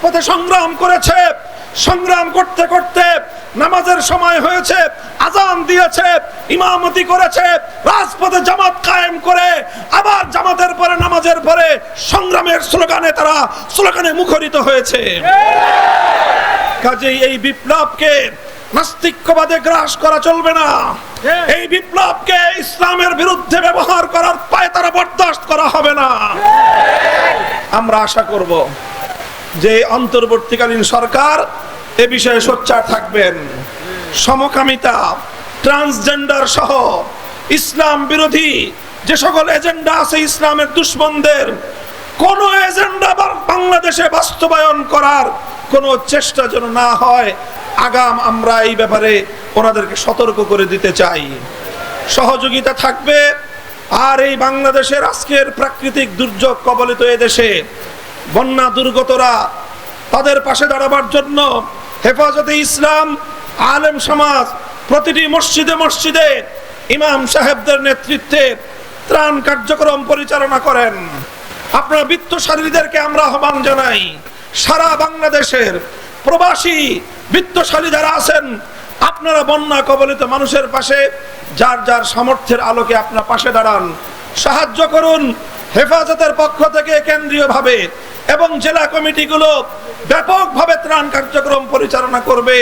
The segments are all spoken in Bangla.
রাজপথে সংগ্রাম করেছে। সংগ্রাম করতে করতে নামাজের সময় হয়েছে, আজান দিয়েছে, ইমামতি করেছে, রাজপথে জামাত কায়েম করে, আবার জামাতের পরে, নামাজের পরে সংগ্রামের স্লোগানে তারা, স্লোগানে মুখরিত হয়েছে। কাজেই এই বিপ্লবকে নাস্তিক্যবাদে গ্রাস করা চলবে না। এই বিপ্লবকে ইসলামের বিরুদ্ধে ব্যবহার করার পায়ে তারা বরদাস্ত করা হবে না। আমরা আশা করব যে অন্তর্বর্তীকালীন সরকার এ বিষয়ে সোচ্চার থাকবেন। সমকামিতা ট্রান্সজেন্ডার সহ ইসলাম বিরোধী যে সকল এজেন্ডা আছে ইসলামের দুশ্মনদের, কোন এজেন্ডা বাংলাদেশে বাস্তবায়ন করার কোন চেষ্টা যেন না হয়, আগাম আমরা এই ব্যাপারে ওনাদেরকে সতর্ক করে দিতে চাই। সহযোগিতা থাকবে, আর এই বাংলাদেশের আজকের প্রাকৃতিক দুর্যোগ কবলিত এ দেশে বন্যা দুর্গতরা তাদের পাশে দাঁড়াবার জন্য হেফাজতে ইসলাম, আলেম সমাজ, প্রতিটি মসজিদে মসজিদে ইমাম সাহেবদের নেতৃত্বে ত্রাণ কার্যক্রম পরিচালনা করেন। আপনারা বৃত্তশালীদেরকে আমরা আহ্বান জানাই, সারা বাংলাদেশের প্রবাসী বৃত্তশালী যারা আছেন, আপনারা বন্যা কবলিত মানুষের পাশে যার যার সামর্থ্যের আলোকে আপনার পাশে দাঁড়ান। সাহায্য করুন, হেফাজতের পক্ষ থেকে কেন্দ্রীয়ভাবে এবং জেলা কমিটিগুলো ব্যাপকভাবে ত্রাণ কার্যক্রম পরিচালনা করবে।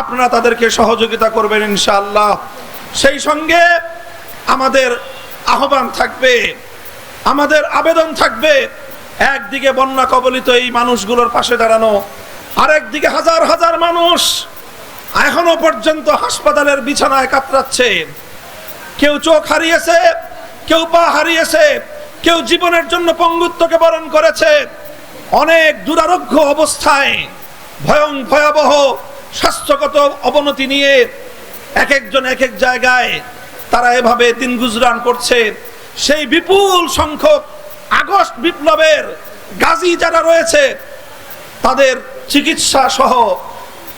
আপনারা তাদেরকে সহযোগিতা করবেন ইনশাআল্লাহ। সেই সঙ্গে আমাদের আহ্বান থাকবে, আমাদের আবেদন থাকবে, একদিকে বন্যা কবলিত এই মানুষগুলোর পাশে দাঁড়ানো, আরেকদিকে হাজার হাজার মানুষ এখনও পর্যন্ত হাসপাতালের বিছানায় কাতরাচ্ছে। কেউ চোখ হারিয়েছে, কেউ পা হারিয়েছে, কেউ জীবনের জন্য পঙ্গুত্বকে বরণ করেছে। অনেক দুরারোগ্য অবস্থায় ভয়ং ভয়াবহ স্বাস্থ্যগত অবনতি নিয়ে এক একজন এক এক জায়গায় তারা এভাবে দিন গুজরান করছে। সেই বিপুল সংখ্যক আগস্ট বিপ্লবের গাজী যারা রয়েছে, তাদের চিকিৎসা সহ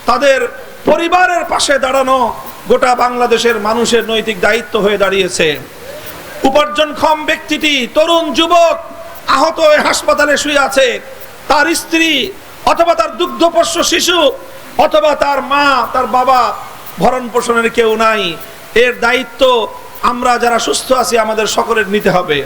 তাদের পরিবারের পাশে দাঁড়ানো গোটা বাংলাদেশের মানুষের নৈতিক দায়িত্ব হয়ে দাঁড়িয়েছে। উপার্জনক্ষম ব্যক্তিটি তরুণ যুবক আহত হাসপাতালে শুয়ে আছে। তার স্ত্রী অথবা তার দুগ্ধপোষ্য শিশু অথবা তার মা, তার বাবা, ভরণ পোষণের কেউ নাই। এর দায়িত্ব আমরা যারা সুস্থ আছি, আমাদের সকলের নিতে হবে।